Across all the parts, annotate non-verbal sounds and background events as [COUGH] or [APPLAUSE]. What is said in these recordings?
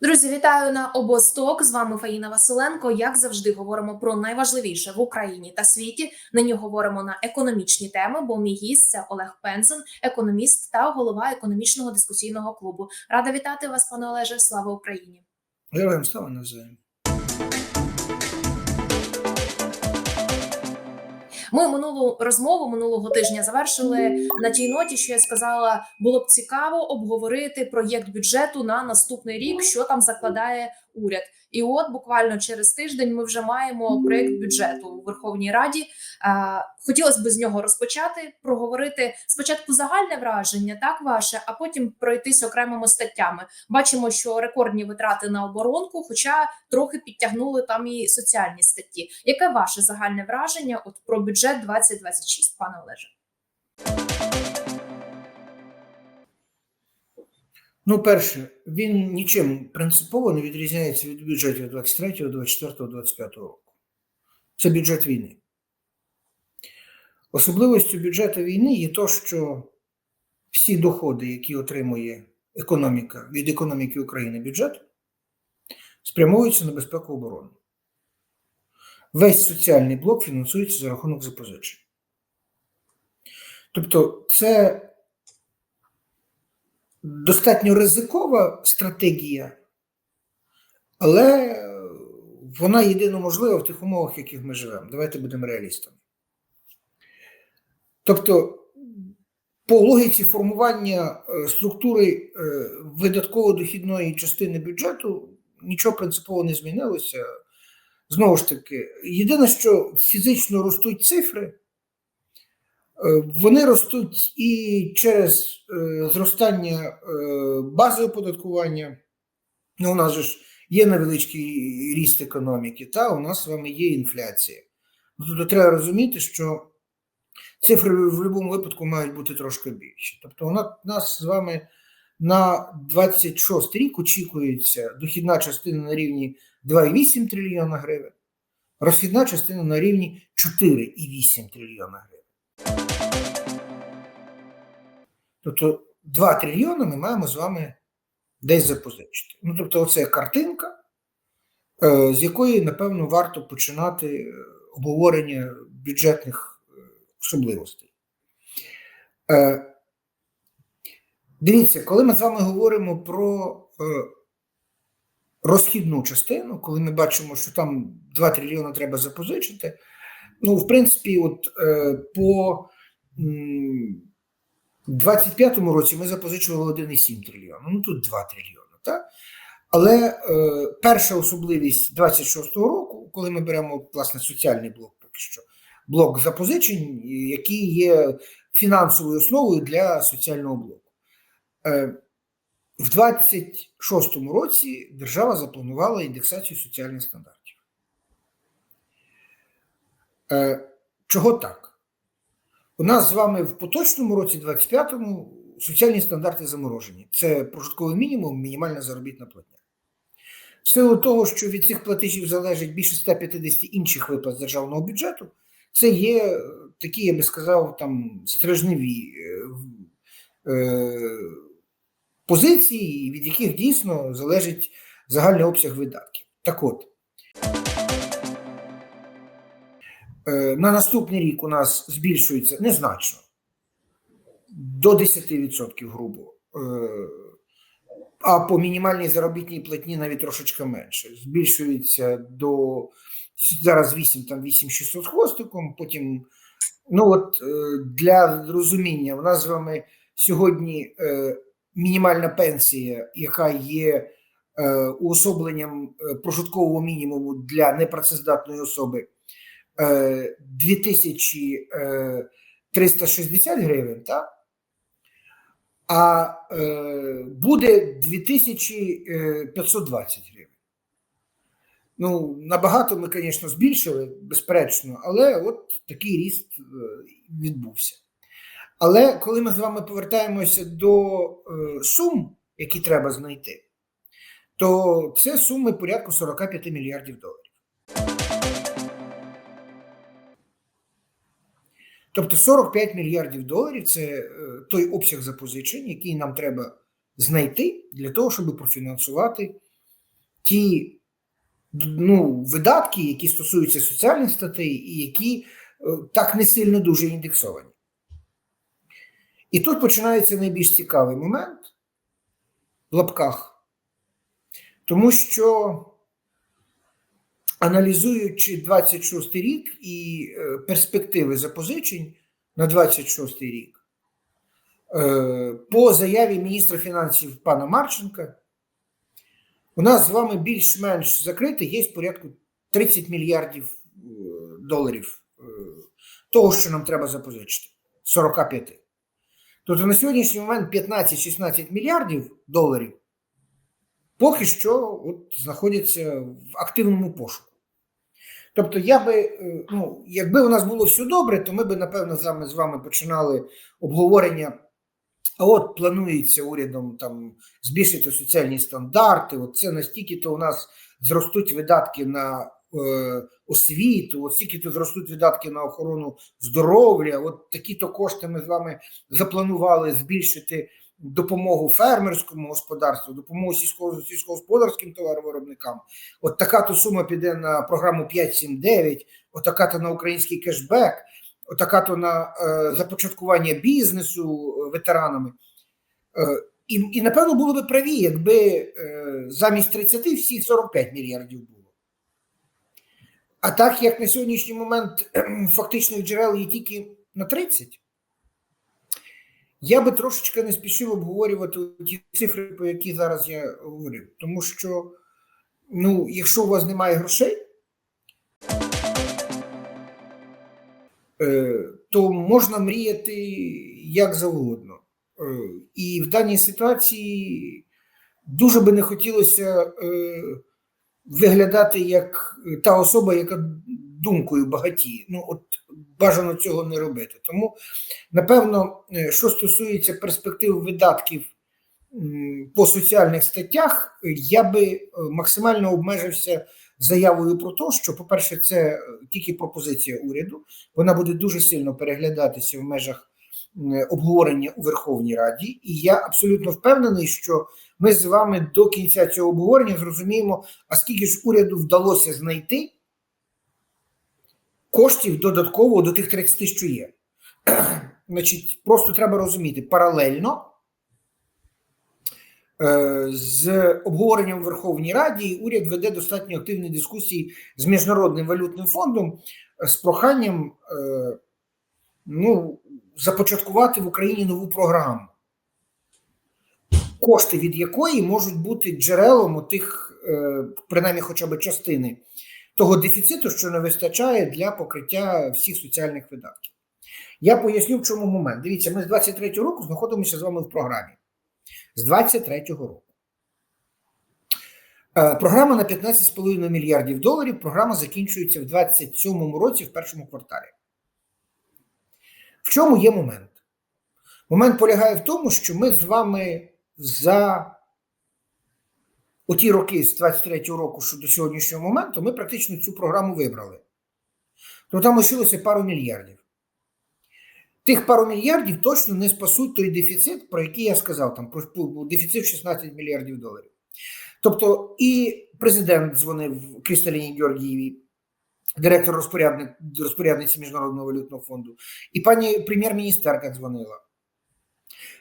Друзі, вітаю на обосток. З вами Фаїна Василенко. Як завжди, говоримо про найважливіше в Україні та світі. Нині говоримо на економічні теми. Бо мій гість – це Олег Пензен, економіст та голова економічного дискусійного клубу. Рада вітати вас, пане Олеже. Слава Україні! Героям слава навзаєм. Ми минулу розмову минулого тижня завершили на тій ноті, що я сказала, було б цікаво обговорити проєкт бюджету на наступний рік, що там закладає уряд. І от буквально через тиждень ми вже маємо проєкт бюджету у Верховній Раді. Хотілося б з нього розпочати, проговорити спочатку загальне враження, так ваше, а потім пройтись окремими статтями. Бачимо, що рекордні витрати на оборонку, хоча трохи підтягнули там і соціальні статті. Яке ваше загальне враження от про бюджет 2026, пане Олеже? Ну, перше, він нічим принципово не відрізняється від бюджетів 23, 24, 25 року. Це бюджет війни. Особливістю бюджету війни є то, що всі доходи, які отримує економіка від економіки України бюджет, спрямовуються на безпеку оборони. Весь соціальний блок фінансується за рахунок запозичень. Тобто, це достатньо ризикова стратегія, але вона єдино можлива в тих умовах, в яких ми живемо. Давайте будемо реалістами. Тобто, по логіці формування е, структури е, видатково-дохідної частини бюджету нічого принципово не змінилося. Знову ж таки, єдине, що фізично ростуть цифри, вони ростуть і через е, зростання е, бази оподаткування. Ну, у нас же ж є невеличкий ріст економіки, та у нас з вами є інфляція. Ну, Тобто треба розуміти, що цифри в будь-якому випадку мають бути трошки більші. Тобто, у нас з вами на 26 рік очікується дохідна частина на рівні 2,8 трильйона гривень, розхідна частина на рівні 4,8 трильйона гривень. Тобто 2 трильйони ми маємо з вами десь запозичити. Ну, тобто, оце картинка, е, з якої, напевно, варто починати е, обговорення бюджетних е, особливостей. Дивіться, коли ми з вами говоримо про розхідну частину, коли ми бачимо, що там 2 трильйони треба запозичити, ну, в принципі, от е, по м, 25-му році ми запозичували 1,7 трильйона, ну тут 2 трильйони. Так? Але е, перша особливість 26-го року, коли ми беремо власне соціальний блок, поки що, блок запозичень, який є фінансовою основою для соціального блоку. Е, в 26-му році держава запланувала індексацію соціальних стандартів. Е, Чого так? У нас з вами в поточному році, 25-му, соціальні стандарти заморожені. Це прожитковий мінімум, мінімальна заробітна платня. В силу того, що від цих платежів залежить більше 150 інших виплат з державного бюджету, це є е, такі, я би сказав, там стрижневі е, е, позиції, від яких дійсно залежить загальний обсяг видатків. Так от, на наступний рік у нас збільшується незначно до 10% грубо. Е, а по мінімальній заробітній платні навіть трошечки менше. Збільшується до зараз 8, там 8600 з хвостиком, потім. Ну от е, для розуміння, у нас з вами сьогодні е, мінімальна пенсія, яка є е, уособленням е, прожиткового мінімуму для непрацездатної особи, е, 2360 гривень, так? а е, буде 2520 гривень. Ну, набагато ми, звісно, збільшили, безперечно, але от такий ріст е, відбувся. Але коли ми з вами повертаємося до е, сум, які треба знайти, то це суми порядку 45 мільярдів доларів. Тобто 45 мільярдів доларів це е, той обсяг запозичень, який нам треба знайти для того, щоб профінансувати ті ну, видатки, які стосуються соціальних статей, і які е, так не сильно дуже індексовані. І тут починається найбільш цікавий момент в лапках, тому що аналізуючи 26 рік і е, перспективи запозичень на 26 рік, е, по заяві міністра фінансів пана Марченка, у нас з вами більш-менш закрите є порядку 30 мільярдів е, доларів того, що нам треба запозичити. 45. Тобто на сьогоднішній момент 15-16 мільярдів доларів поки що от знаходяться в активному пошуку. Тобто, я би, е, ну, якби у нас було все добре, то ми би, напевно, з вами, починали обговорення. А от планується урядом там збільшити соціальні стандарти. От це настільки то у нас зростуть видатки на е, освіту, от стільки то зростуть видатки на охорону здоров'я. От такі то кошти ми з вами запланували збільшити допомогу фермерському господарству, допомогу сільського сільськогосподарським товаровиробникам. От така то сума піде на програму 5.7.9, от така то на український кешбек, от така то на е, започаткування бізнесу ветеранами. Е, і, і напевно було би праві, якби е, замість 30 всіх 45 мільярдів було. А так як на сьогоднішній момент фактичних джерел є тільки на 30, я би трошечки не спішив обговорювати ті цифри, про які зараз я говорив. Тому що, ну, якщо у вас немає грошей, е, то можна мріяти як завгодно. Е, І в даній ситуації дуже би не хотілося е, виглядати як та особа, яка думкою багатіє. Ну, от бажано цього не робити. Тому, напевно, е, що стосується перспектив видатків по соціальних статтях, я би е, максимально обмежився заявою про те, що, по-перше, це е, тільки пропозиція уряду, вона буде дуже сильно переглядатися в межах обговорення у Верховній Раді, і я абсолютно впевнений, що ми з вами до кінця цього обговорення зрозуміємо, а скільки ж уряду вдалося знайти коштів додатково до тих 30, що є. [CLEARS THROAT] Значить, просто треба розуміти, паралельно е, з обговоренням в Верховній Раді уряд веде достатньо активні дискусії з Міжнародним валютним фондом е, з проханням е, ну, започаткувати в Україні нову програму, кошти від якої можуть бути джерелом тих, принаймні хоча б частини того дефіциту, що не вистачає для покриття всіх соціальних видатків. Я поясню, в чому момент. Дивіться, ми з 23-го року знаходимося з вами в програмі. З 23-го року. Е, Програма на 15,5 мільярдів доларів. Програма закінчується в 27-му році, в першому кварталі. В чому є момент? Момент полягає в тому, що ми з вами за у ті роки з 23-го року, що до сьогоднішнього моменту, ми практично цю програму вибрали. То там лишилося пару мільярдів. Тих пару мільярдів точно не спасуть той дефіцит, про який я сказав, там про дефіцит 16 мільярдів доларів. Тобто, і президент дзвонив Крісталіні Георгієвій, директор розпорядниці Міжнародного валютного фонду, і пані прем'єр-міністерка дзвонила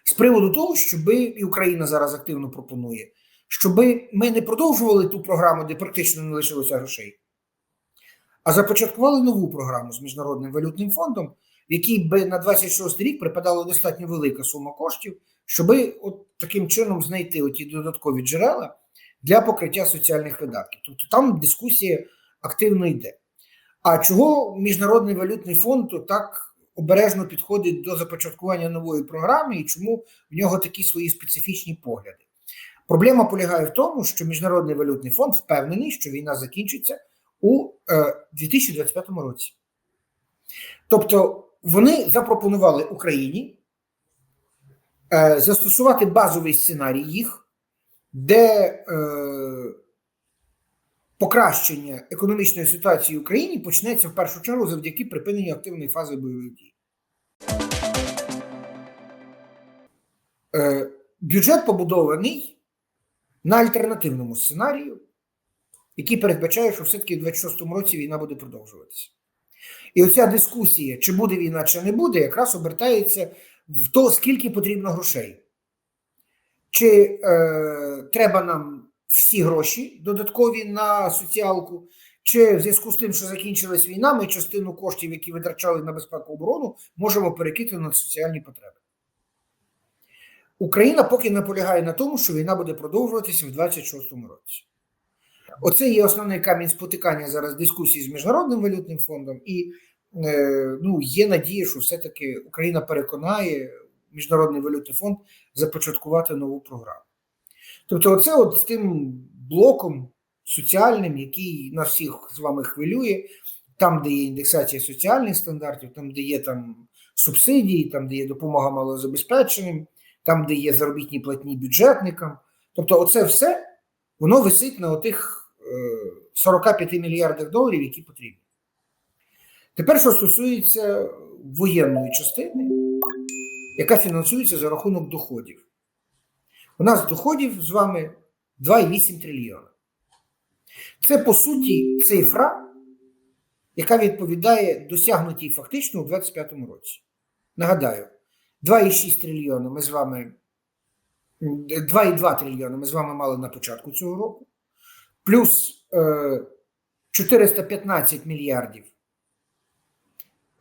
з приводу того, щоб і Україна зараз активно пропонує щоб ми не продовжували ту програму, де практично не лишилося грошей, а започаткували нову програму з Міжнародним валютним фондом, в якій би на 26 рік припадала достатньо велика сума коштів, щоб от таким чином знайти оті додаткові джерела для покриття соціальних видатків. Тобто там дискусія активно йде. А чого Міжнародний валютний фонд так обережно підходить до започаткування нової програми і чому в нього такі свої специфічні погляди? Проблема полягає в тому, що Міжнародний валютний фонд впевнений, що війна закінчиться у е, 2025 році. Тобто вони запропонували Україні е, застосувати базовий сценарій їх, де е, покращення економічної ситуації в Україні почнеться в першу чергу завдяки припиненню активної фази бойових дій. Е, бюджет побудований на альтернативному сценарію, який передбачає, що все-таки в 26-му році війна буде продовжуватися. І оця дискусія, чи буде війна, чи не буде, якраз обертається в то, скільки потрібно грошей. Чи е, треба нам всі гроші додаткові на соціалку, чи в зв'язку з тим, що закінчилась війна, ми частину коштів, які витрачали на безпеку оборону, можемо перекинути на соціальні потреби. Україна поки наполягає на тому, що війна буде продовжуватися в 26-му році. Оце є основний камінь спотикання зараз дискусії з Міжнародним валютним фондом, і е, ну, є надія, що все-таки Україна переконає Міжнародний валютний фонд започаткувати нову програму. Тобто, оце от з тим блоком соціальним, який нас всіх з вами хвилює, там, де є індексація соціальних стандартів, там, де є там субсидії, там, де є допомога малозабезпеченим, там, де є заробітні платні бюджетникам. Тобто, оце все воно висить на отих е, 45 мільярдах доларів, які потрібні. Тепер, що стосується воєнної частини, яка фінансується за рахунок доходів. У нас доходів з вами 2,8 трильйона. Це, по суті, цифра, яка відповідає досягнутій фактично у 2025 році. Нагадаю, 2,6 трильйона ми з вами 2,2 трильйона ми з вами мали на початку цього року, плюс е, 415 мільярдів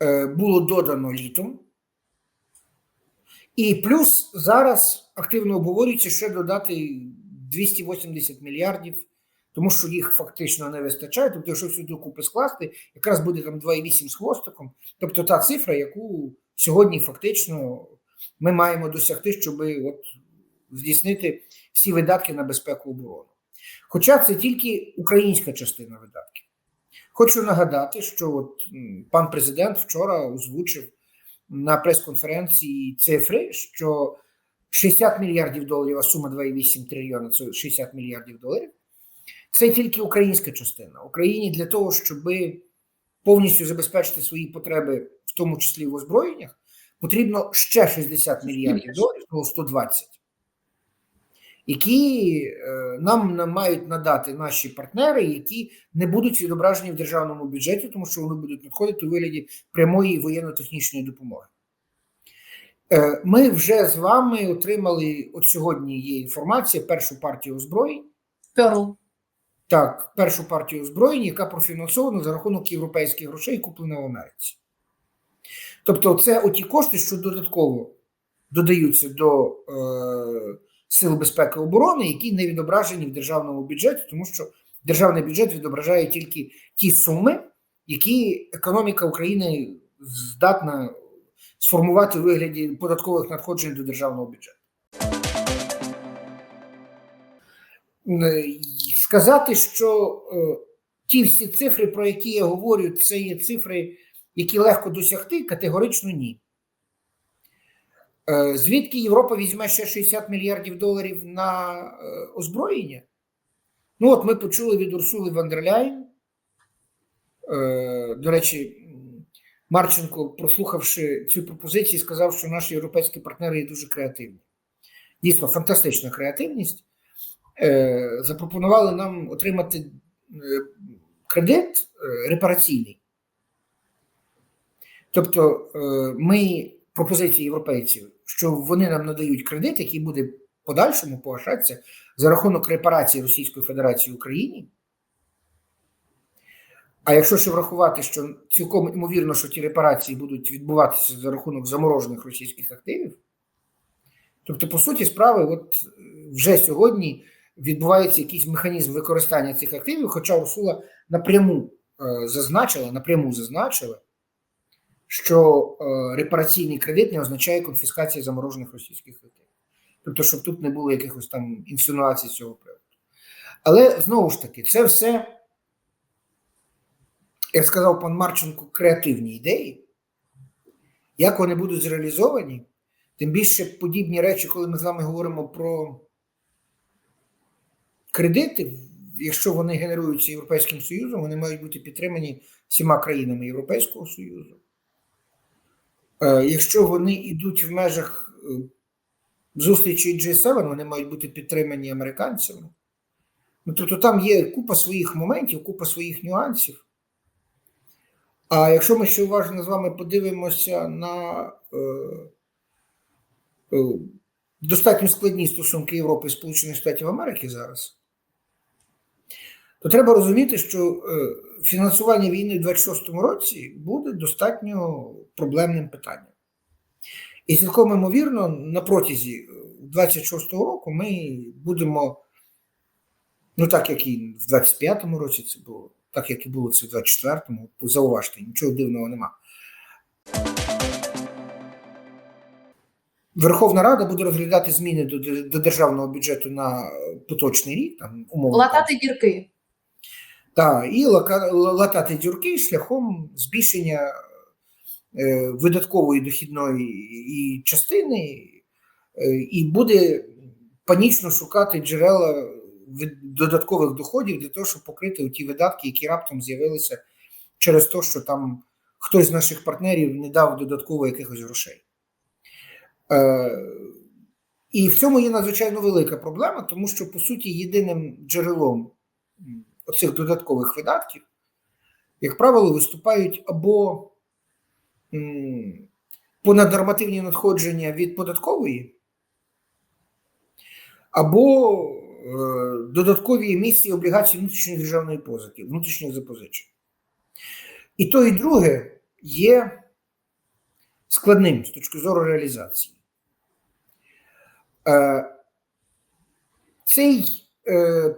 е, було додано літом. І плюс зараз активно обговорюється ще додати 280 мільярдів, тому що їх фактично не вистачає. Тобто, якщо всю докупи скласти, якраз буде там 2,8 з хвостиком. Тобто та цифра, яку сьогодні фактично ми маємо досягти, щоб от здійснити всі видатки на безпеку оборону. Хоча це тільки українська частина видатків. Хочу нагадати, що от пан президент вчора озвучив на прес-конференції цифри, що 60 мільярдів доларів, а сума 2,8 трильйона це 60 мільярдів доларів. Це тільки українська частина. Україні для того, щоб повністю забезпечити свої потреби, тому числі в озброєннях, потрібно ще 60 мільярдів доларів, ну 120, які е, нам мають надати наші партнери, які не будуть відображені в державному бюджеті, тому що вони будуть надходити у вигляді прямої воєнно-технічної допомоги. Е, Ми вже з вами отримали от сьогодні є інформація, першу партію озброєнь. Перл. Так, першу партію озброєнь, яка профінансована за рахунок європейських грошей, куплена в Америці. Тобто, це оті кошти, що додатково додаються до е, Сил безпеки і оборони, які не відображені в державному бюджеті, тому що державний бюджет відображає тільки ті суми, які економіка України здатна сформувати у вигляді податкових надходжень до державного бюджету. Е, Сказати, що е, ті всі цифри, про які я говорю, це є цифри, які легко досягти, категорично ні. Е, Звідки Європа візьме ще 60 мільярдів доларів на е, озброєння? Ну, от ми почули від Урсули Вандерляйн. Е, До речі, Марченко, прослухавши цю пропозицію, сказав, що наші європейські партнери є дуже креативні. Дійсно, фантастична креативність. Запропонували нам отримати кредит репараційний. Тобто, е, ми пропозиції європейців, що вони нам надають кредит, який буде подальшому погашатися за рахунок репарації Російської Федерації Україні. А якщо ще врахувати, що цілком ймовірно, що ті репарації будуть відбуватися за рахунок заморожених російських активів, тобто, по суті, справи, от вже сьогодні відбувається якийсь механізм використання цих активів, хоча Урсула напряму е, зазначила, напряму зазначила, що е, репараційний кредит не означає конфіскація заморожених російських активів. Тобто, щоб тут не було якихось там інсинуацій з цього приводу. Але знову ж таки, це все, як сказав пан Марченко, креативні ідеї. Як вони будуть зреалізовані, тим більше подібні речі, коли ми з вами говоримо про кредити, якщо вони генеруються Європейським Союзом, вони мають бути підтримані всіма країнами Європейського Союзу. Е, Якщо вони йдуть в межах е, зустрічі G7, вони мають бути підтримані американцями. Ну, тобто там є купа своїх моментів, купа своїх нюансів. А якщо ми ще уважно з вами подивимося на е, е, достатньо складні стосунки Європи і Сполучених Штатів Америки зараз, то треба розуміти, що е, фінансування війни в 26-му році буде достатньо проблемним питанням. І цілком ймовірно, на протязі 26-го року ми будемо, ну так як і в 25-му році це було, так як і було це в 24-му, зауважте, нічого дивного нема. Верховна Рада буде розглядати зміни до, до державного бюджету на поточний рік, там умовно. Латати дірки. Так, і латати дюрки шляхом збільшення е, видаткової дохідної і частини, е, і буде панічно шукати джерела додаткових доходів для того, щоб покрити ті видатки, які раптом з'явилися через те, що там хтось з наших партнерів не дав додатково якихось грошей. Е, і в цьому є надзвичайно велика проблема, тому що, по суті, єдиним джерелом оцих додаткових видатків, як правило, виступають або понаднормативні надходження від податкової, або е, додаткові емісії облігацій внутрішньої державної позики, внутрішніх запозичень. І то, і друге є складним з точки зору реалізації. Е, Цей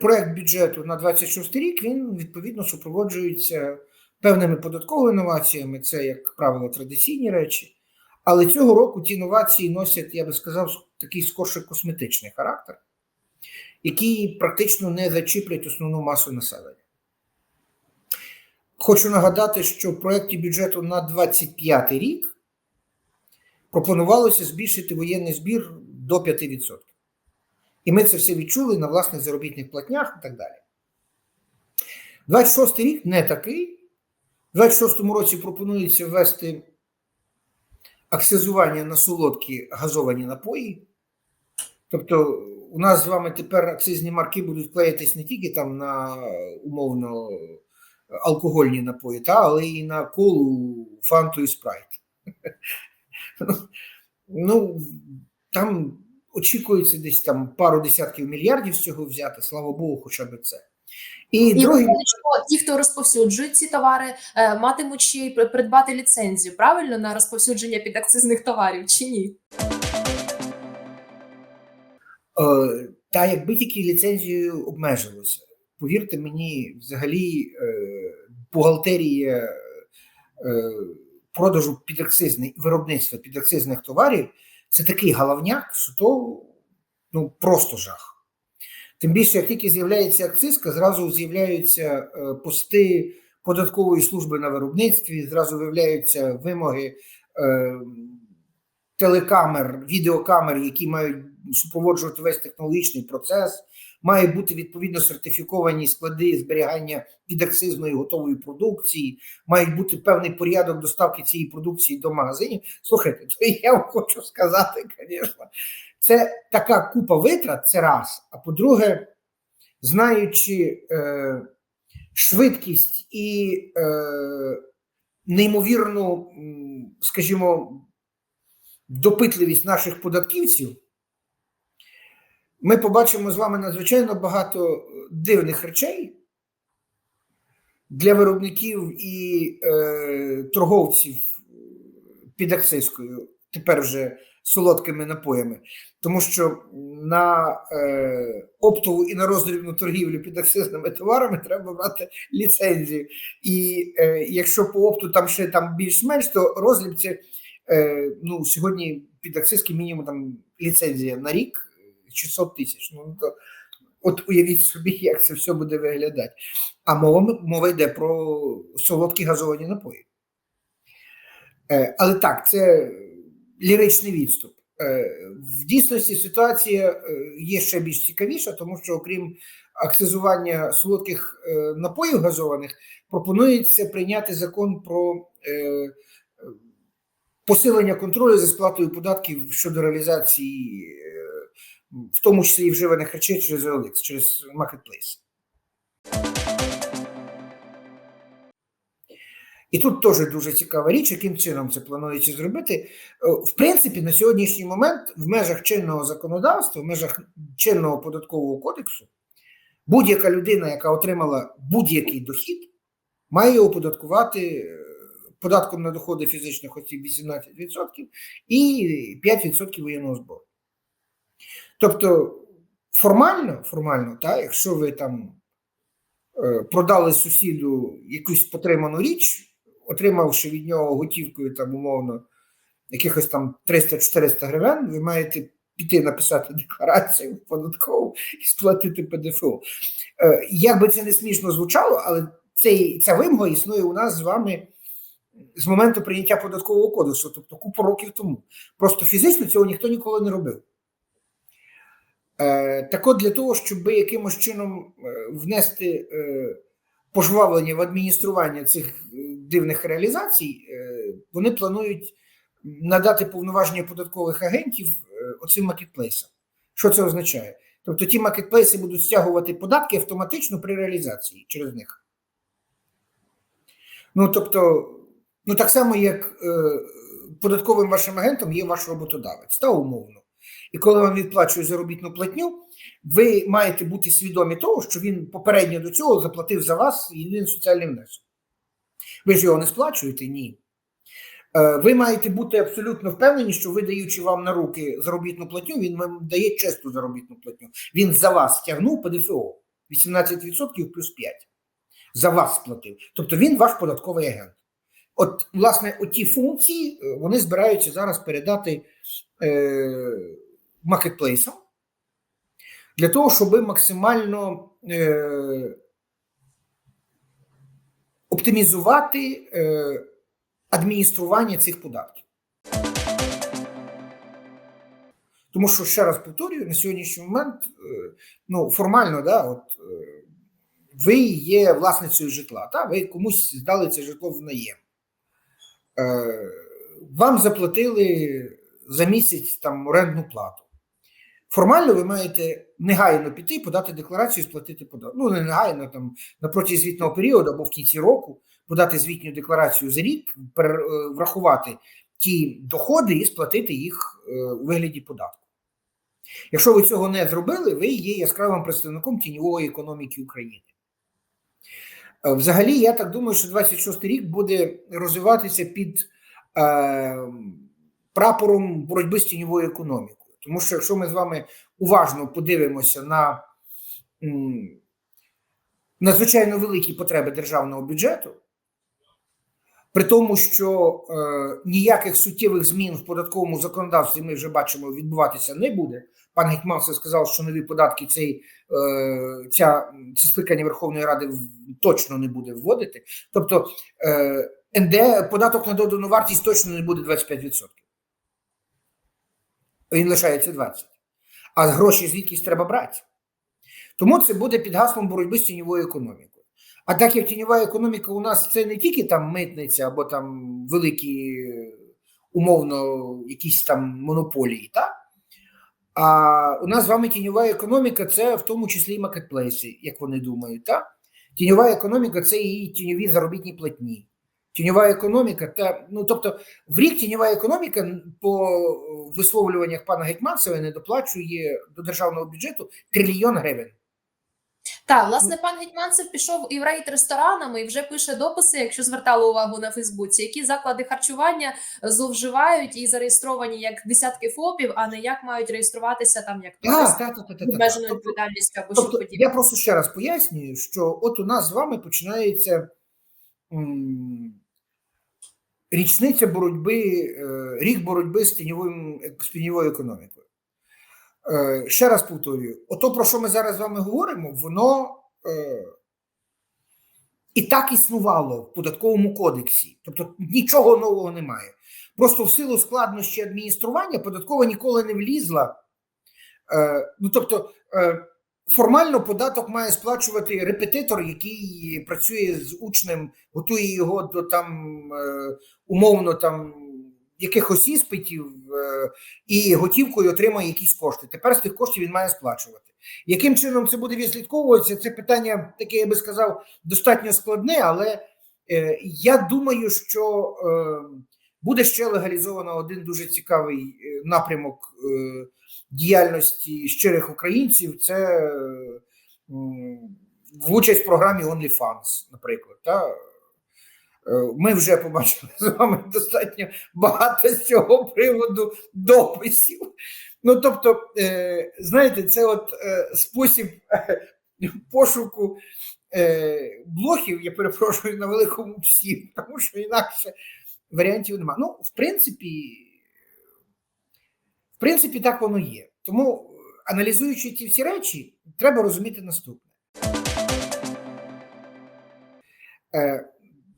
проект бюджету на 26 рік він відповідно супроводжується певними податковими інноваціями, це, як правило, традиційні речі. Але цього року ті інновації носять, я би сказав, такий скорше косметичний характер, який практично не зачіплять основну масу населення. Хочу нагадати, що в проєкті бюджету на 25 рік пропонувалося збільшити воєнний збір до 5%. І ми це все відчули на власних заробітних платнях і так далі. 26 й рік не такий. У 26-му році пропонується ввести акцизування на солодкі газовані напої. Тобто, у нас з вами тепер акцизні марки будуть клеїтись не тільки там на умовно алкогольні напої, та, але і на колу, фанту і спрайт. [LAUGHS] Ну, там очікується десь там пару десятків мільярдів з цього взяти, слава Богу, хоча б це. І, І другий, ті, хто розповсюджують ці товари, е, матимуть ще й придбати ліцензію, правильно, на розповсюдження підакцизних товарів чи ні? е, та якби тільки ліцензією обмежилося, повірте мені, взагалі е, бухгалтерія продажу підакцизних виробництва підакцизних товарів це такий головняк, що то ну, просто жах. Тим більше, як тільки з'являється акцизка, зразу з'являються е, пости податкової служби на виробництві, зразу виявляються вимоги е, телекамер, відеокамер, які мають супроводжувати весь технологічний процес. Мають бути відповідно сертифіковані склади зберігання підакцизної готової продукції, мають бути певний порядок доставки цієї продукції до магазинів. Слухайте, то [LAUGHS] я вам хочу сказати, звісно, це така купа витрат, це раз. А по-друге, знаючи е, швидкість і е, неймовірну, скажімо, допитливість наших податківців, ми побачимо з вами надзвичайно багато дивних речей для виробників і е, торговців під акцизкою, тепер вже солодкими напоями. Тому що на е, оптову і на роздрібну торгівлю під акцизними товарами треба брати ліцензію. І е, якщо по опту там ще там більш-менш, то роздріб це е, ну, сьогодні під акцизки мінімум там ліцензія на рік 600 тисяч. Ну, то, от уявіть собі, [LAUGHS] як це все буде виглядати. А мова, мова йде про солодкі газовані напої. Е, але так, це ліричний відступ. Е, в дійсності ситуація е, є ще більш цікавіша, тому що, окрім акцизування солодких е, напоїв газованих, пропонується прийняти закон про е, е, посилення контролю за сплатою податків щодо реалізації, е, в тому числі і вживаних речей через OLX, через Marketplace. І тут теж дуже цікава річ, яким чином це планується зробити. Е, в принципі, на сьогоднішній момент в межах чинного законодавства, в межах чинного податкового кодексу, будь-яка людина, яка отримала будь-який дохід, має оподаткувати е, податком на доходи фізичних осіб 18% і 5% воєнного збору. Тобто, формально, формально, та, якщо ви там е, продали сусіду якусь потриману річ, отримавши від нього готівкою там умовно якихось там 300-400 гривень, ви маєте піти написати декларацію податкову і сплатити ПДФО. Е, Як би це не смішно звучало, але цей, ця вимога існує у нас з вами з моменту прийняття податкового кодексу, тобто купу років тому. Просто фізично цього ніхто ніколи не робив. Е, Так от для того, щоб якимось чином е, внести е, пожвавлення в адміністрування цих дивних реалізацій, вони планують надати повноваження податкових агентів оцим маркетплейсам. Що це означає? Тобто ті маркетплейси будуть стягувати податки автоматично при реалізації через них. Ну, тобто, ну так само, як податковим вашим агентом є ваш роботодавець, та умовно. І коли вам відплачують заробітну платню, ви маєте бути свідомі того, що він попередньо до цього заплатив за вас єдиний соціальний внесок. Ви ж його не сплачуєте? Ні. Е, Ви маєте бути абсолютно впевнені, що ви, даючи вам на руки заробітну платню, він вам дає чисту заробітну платню. Він за вас стягнув ПДФО 18% плюс 5%. За вас сплатив. Тобто він ваш податковий агент. От, власне, оті функції е, вони збираються зараз передати е, маркетплейсам для того, щоб максимально е, оптимізувати е, адміністрування цих податків. Тому що, ще раз повторюю, на сьогоднішній момент, е, ну, формально, да, от, е, ви є власницею житла, та? ви комусь здали це житло в наєм. Е, вам заплатили за місяць там орендну плату. Формально ви маєте негайно піти, подати декларацію, сплатити податок. Ну, не негайно, там на протязі звітного періоду або в кінці року подати звітню декларацію за рік, е, врахувати ті доходи і сплатити їх е, у вигляді податку. Якщо ви цього не зробили, ви є яскравим представником тіньової економіки України. Е, Взагалі, я так думаю, що 26 рік буде розвиватися під е, прапором боротьби з тіньовою економікою. Тому що якщо ми з вами уважно подивимося на надзвичайно великі потреби державного бюджету, при тому, що е, ніяких суттєвих змін в податковому законодавстві ми вже бачимо відбуватися не буде. Пан Гетьманцев сказав, що нові податки цей, е, ця, це скликання Верховної Ради точно не буде вводити. Тобто е, НД, податок на додану вартість точно не буде 25%. Він лишається 20%. А гроші звідкись треба брати. Тому це буде під гаслом боротьби з тіньовою економікою. А так як тіньова економіка у нас це не тільки там митниця або там великі, умовно, якісь там монополії, так? А у нас з вами тіньова економіка це в тому числі і маркетплейси, як вони думають. Так? Тіньова економіка це і тіньові заробітні платні. Тіньова економіка, та ну тобто в рік тіньова економіка по висловлюваннях пана Гетьманцева не доплачує до державного бюджету трильйон гривень. Так, власне, пан Гетьманцев пішов і в рейд ресторанами і вже пише дописи, якщо звертали увагу на Фейсбуці, які заклади харчування зловживають і зареєстровані як десятки ФОПів, а не як мають реєструватися там як обмеженою відповідальністю або що тобто подібне. я просто ще раз пояснюю, що от у нас з вами починається м, річниця боротьби, е, рік боротьби з тіньовим з тіньовою економікою. Е, Ще раз повторюю: ото, про що ми зараз з вами говоримо, воно е, і так існувало в податковому кодексі. Тобто нічого нового немає. Просто в силу складнощі адміністрування податкова ніколи не влізла. Ну, тобто, формально податок має сплачувати репетитор, який працює з учнем, готує його до там е, умовно там якихось іспитів е, і готівкою отримає якісь кошти. Тепер з тих коштів він має сплачувати. Яким чином це буде відслідковуватися? Це питання таке, я би сказав, достатньо складне, але Е, Я думаю, що буде ще легалізовано один дуже цікавий напрямок діяльності щирих українців. Це в участь в програмі OnlyFans, наприклад. Та? Е, Ми вже побачили з вами достатньо багато з цього приводу дописів. Ну, тобто, е, знаєте, це от е, спосіб пошуку блохів, я перепрошую, на великому псі, [LAUGHS] тому що інакше варіантів немає. Ну, в принципі, в принципі, так воно є. Тому, аналізуючи ті всі речі, треба розуміти наступне. Е,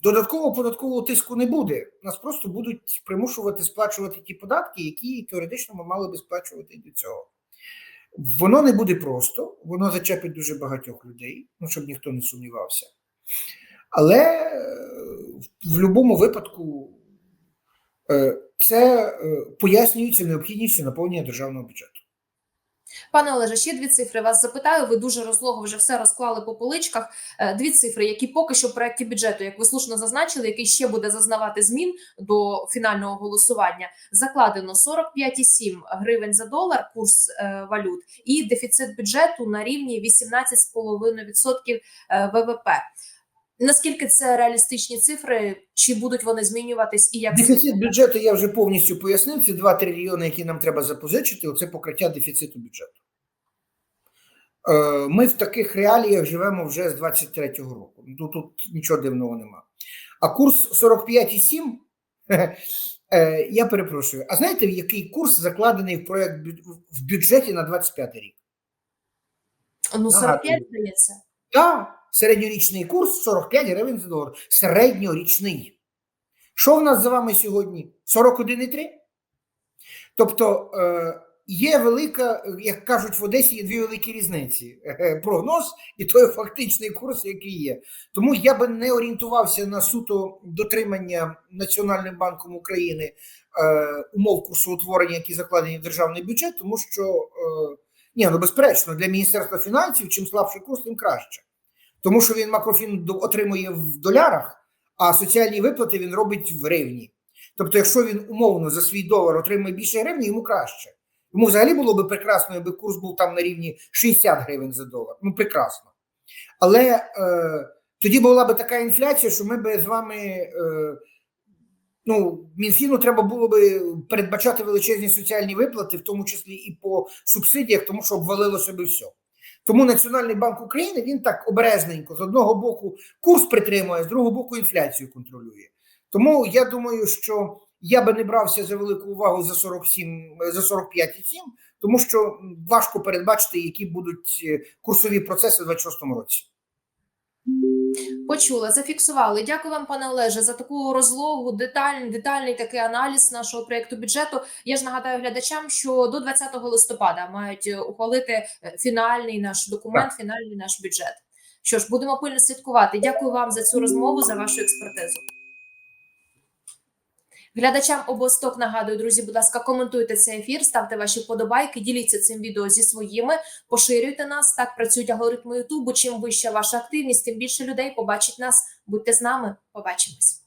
Додаткового податкового тиску не буде. Нас просто будуть примушувати сплачувати ті податки, які теоретично ми мали би сплачувати до цього. Воно не буде просто, воно зачепить дуже багатьох людей, ну щоб ніхто не сумнівався. Але е, в будь-якому випадку е, це е, пояснюється необхідністю наповнення державного бюджету. Пане Олеже, ще дві цифри вас запитаю. Ви дуже розлого вже все розклали по поличках. Е, Дві цифри, які поки що в проєкті бюджету, як ви слушно зазначили, який ще буде зазнавати змін до фінального голосування, закладено 45,7 гривень за долар, курс е, валют, і дефіцит бюджету на рівні 18,5% е, ВВП. Наскільки це реалістичні цифри? Чи будуть вони змінюватись і як Дефіцит бюджету я вже повністю пояснив. Це 2 трильйони, які нам треба запозичити. Оце покриття дефіциту бюджету. Е, Ми в таких реаліях живемо вже з 23-го року. Ну, Тут нічого дивного нема. А курс 45,7, [LAUGHS] е, я перепрошую. А знаєте, в який курс закладений в проект в бюджеті на 25 рік? Ну 45, здається. Так, середньорічний курс 45 гривень за долар. Середньорічний. Що в нас за вами сьогодні? 41,3? Тобто е, є велика, як кажуть в Одесі, є дві великі різниці: Е, прогноз і той фактичний курс, який є. Тому я би не орієнтувався на суто дотримання Національним банком України е, умов курсоутворення, які закладені в державний бюджет, тому що. Ні, ну безперечно, для Міністерства фінансів чим слабший курс, тим краще. Тому що він макрофін отримує в долярах, а соціальні виплати він робить в гривні. Тобто, якщо він умовно за свій долар отримує більше гривні, йому краще. Йому взагалі було би прекрасно, якби курс був там на рівні 60 гривень за долар. Ну, прекрасно. Але е, тоді була би така інфляція, що ми би з вами. Е, ну, Мінфіну треба було би передбачати величезні соціальні виплати, в тому числі і по субсидіях, тому що обвалилося би все. Тому Національний банк України він так оберезненько з одного боку курс притримує, з другого боку інфляцію контролює. Тому я думаю, що я би не брався за велику увагу за 47, за 45,7, тому що важко передбачити, які будуть е, курсові процеси в 26 році. Почула, зафіксували. Дякую вам, пане Олеже, за таку розлогу, детальний, детальний такий аналіз нашого проєкту бюджету. Я ж нагадаю глядачам, що до 20 листопада мають е, ухвалити е, фінальний наш документ, фінальний наш бюджет. Що ж, будемо пильно слідкувати. Дякую вам за цю розмову, за вашу експертизу. Глядачам обосток нагадую, друзі, будь ласка, коментуйте цей ефір, ставте ваші вподобайки, діліться цим відео зі своїми, поширюйте нас. Так працюють алгоритми Ютубу. Чим вища ваша активність, тим більше людей побачить нас. Будьте з нами. Побачимось.